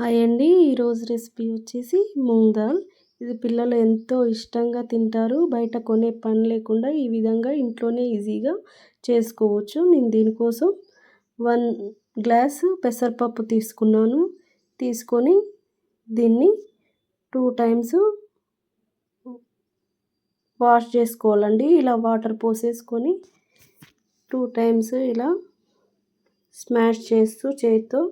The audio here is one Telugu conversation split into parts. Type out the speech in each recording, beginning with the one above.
హాయ్ అండి ఈరోజు రెసిపీ వచ్చేసి మూంగ్ దాల్. ఇది పిల్లలు ఎంతో ఇష్టంగా తింటారు. బయట కొనే పని లేకుండా ఈ విధంగా ఇంట్లోనే ఈజీగా చేసుకోవచ్చు. నేను దీనికోసం వన్ గ్లాస్ పెసరపప్పు తీసుకున్నాను. తీసుకొని దీన్ని టూ టైమ్స్ వాష్ చేసుకోవాలండి. ఇలా వాటర్ పోసేసుకొని టూ టైమ్స్ ఇలా స్మాష్ చేస్తూ చేతితో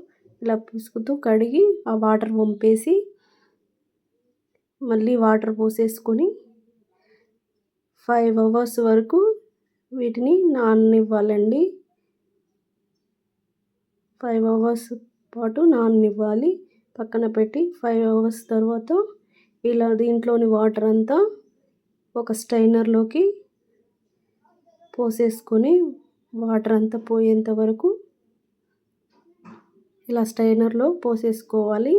ఇలా పుసుకుతూ కడిగి ఆ వాటర్ వంపేసి మళ్ళీ వాటర్ పోసేసుకొని ఫైవ్ అవర్స్ వరకు వీటిని నాననివ్వాలండి. ఫైవ్ అవర్స్ పాటు నాననివ్వాలి. పక్కన పెట్టి ఫైవ్ అవర్స్ తర్వాత ఇలా దీంట్లోని వాటర్ అంతా ఒక స్టైనర్లోకి పోసేసుకొని వాటర్ అంతా పోయేంత వరకు ఇలా స్టైనర్లో పోసేసుకోవాలి.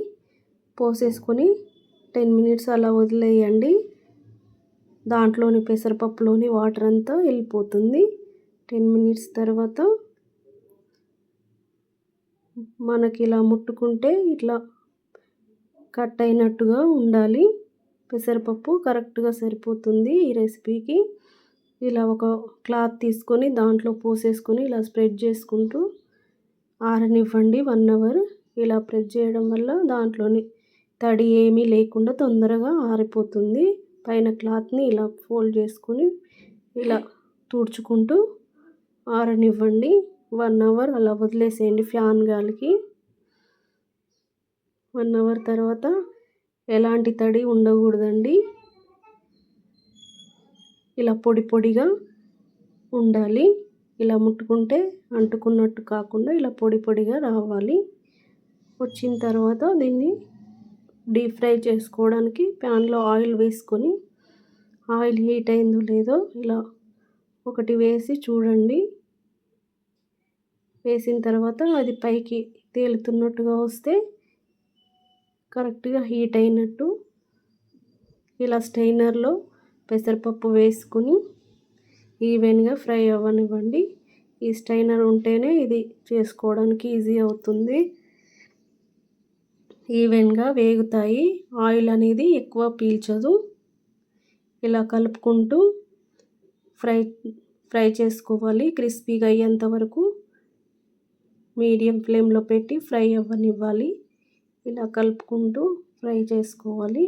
పోసేసుకొని టెన్ మినిట్స్ అలా వదిలేయండి. దాంట్లోని పెసరపప్పులోని వాటర్ అంతా వెళ్ళిపోతుంది. టెన్ మినిట్స్ తర్వాత మనకి ఇలా ముట్టుకుంటే ఇట్లా కట్ అయినట్టుగా ఉండాలి. పెసరపప్పు కరెక్ట్గా సరిపోతుంది ఈ రెసిపీకి. ఇలా ఒక క్లాత్ తీసుకొని దాంట్లో పోసేసుకొని ఇలా స్ప్రెడ్ చేసుకుంటూ ఆరనివ్వండి వన్ అవర్ ఇలా ప్రెస్ చేయడం వల్ల దాంట్లోని తడి ఏమీ లేకుండా తొందరగా ఆరిపోతుంది. పైన క్లాత్ని ఇలా ఫోల్డ్ చేసుకొని ఇలా తుడుచుకుంటూ ఆరనివ్వండి. వన్ అవర్ అలా వదిలేసేయండి ఫ్యాన్ గాలికి. వన్ అవర్ తర్వాత ఎలాంటి తడి ఉండకూడదండి. ఇలా పొడి పొడిగా ఉండాలి. ఇలా ముట్టుకుంటే అంటుకున్నట్టు కాకుండా ఇలా పొడి పొడిగా రావాలి. వచ్చిన తర్వాత దీన్ని డీప్ ఫ్రై చేసుకోవడానికి ప్యాన్లో ఆయిల్ వేసుకొని ఆయిల్ హీట్ అయిందో లేదో ఇలా ఒకటి వేసి చూడండి. వేసిన తర్వాత అది పైకి తేలుతున్నట్టుగా వస్తే కరెక్ట్గా హీట్ అయినట్టు ఇలా స్టైనర్లో పెసరపప్పు వేసుకొని ఈవెన్గా ఫ్రై అవ్వనివ్వండి. ఈ స్టైనర్ ఉంటేనే ఇది చేసుకోవడానికి ఈజీ అవుతుంది. ఈవెన్గా వేగుతాయి. ఆయిల్ అనేది ఎక్కువ పీల్చదు. ఇలా కలుపుకుంటూ ఫ్రై ఫ్రై చేసుకోవాలి. క్రిస్పీగా అయ్యేంత వరకు మీడియం ఫ్లేమ్లో పెట్టి ఫ్రై అవ్వనివ్వాలి. ఇలా కలుపుకుంటూ ఫ్రై చేసుకోవాలి.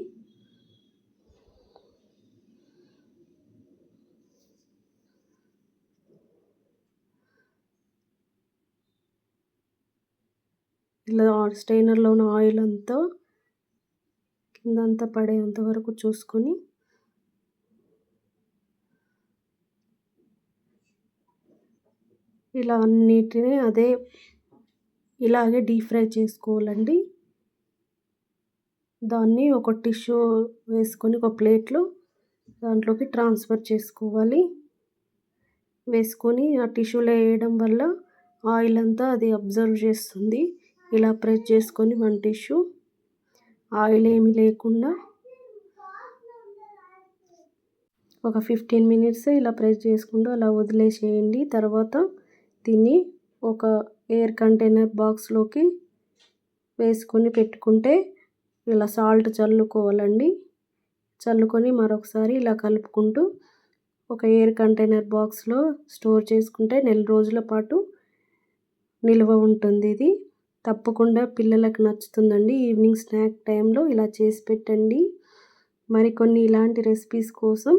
ఇలా స్ట్రైనర్లో ఉన్న ఆయిల్ అంతా కిందంతా పడేంత వరకు చూసుకొని ఇలా అన్నిటినీ అదే ఇలాగే డీప్ ఫ్రై చేసుకోవాలండి. దాన్ని ఒక టిష్యూ వేసుకొని ఒక ప్లేట్లో దాంట్లోకి ట్రాన్స్ఫర్ చేసుకోవాలి. వేసుకొని ఆ టిష్యూలో వేయడం వల్ల ఆయిల్ అంతా అది అబ్జర్వ్ చేస్తుంది. ఇలా ప్రెస్ చేసుకొని వన్ టిష్యూ. ఆయిల్ ఏమి లేకుండా ఒక ఫిఫ్టీన్ మినిట్స్ ఇలా ప్రెస్ చేసుకుంటూ అలా వదిలేసేయండి. తర్వాత దీన్ని ఒక ఎయిర్ కంటైనర్ బాక్స్లోకి వేసుకొని పెట్టుకుంటే ఇలా సాల్ట్ చల్లుకోవాలండి. చల్లుకొని మరొకసారి ఇలా కలుపుకుంటూ ఒక ఎయిర్ కంటైనర్ బాక్స్లో స్టోర్ చేసుకుంటే నెల రోజుల పాటు నిల్వ ఉంటుంది ఇది. తప్పకుండా పిల్లలకు నచ్చుతుందండి. ఈవినింగ్ స్నాక్ టైంలో ఇలా చేసి పెట్టండి. మరికొన్ని ఇలాంటి రెసిపీస్ కోసం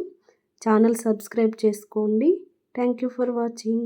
ఛానల్ సబ్స్క్రైబ్ చేసుకోండి. Thank you for watching.